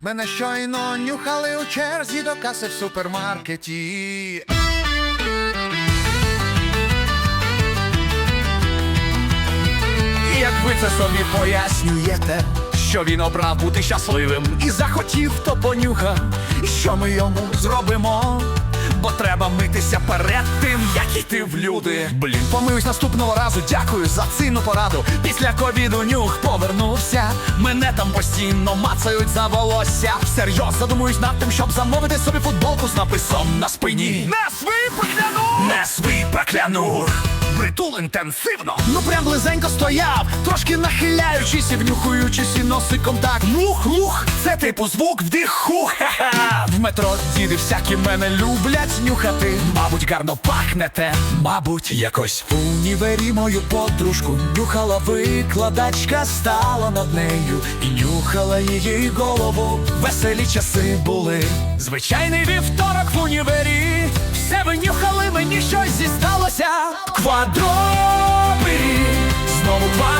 Мене щойно нюхали у черзі до каси в супермаркеті. Як ви це собі пояснюєте, що він обрав бути щасливим і захотів, то понюха, і що ми йому зробимо? Треба митися перед тим, як йти в люди. Блін, помиюсь наступного разу, дякую за цінну пораду. Після ковіду нюх повернувся. Мене там постійно мацають за волосся. Всерйоз задумуюсь над тим, щоб замовити собі футболку з написом на спині. Не свій прокляну! Не свій прокляну! Притул інтенсивно. Ну прям близенько стояв, трошки нахиляючись і внюхуючись і носиком так. Мух, мух, це типу звук вдиху. Ха-ха. В метро діди всякі мене люблять нюхати. Мабуть, гарно пахнете, мабуть, якось в універі мою подружку нюхала викладачка, стала над нею і нюхала її голову. Веселі часи були. Звичайний вівторок в універі. Все винюхали, мені щось зісталося. Квадропи, знову квадроби.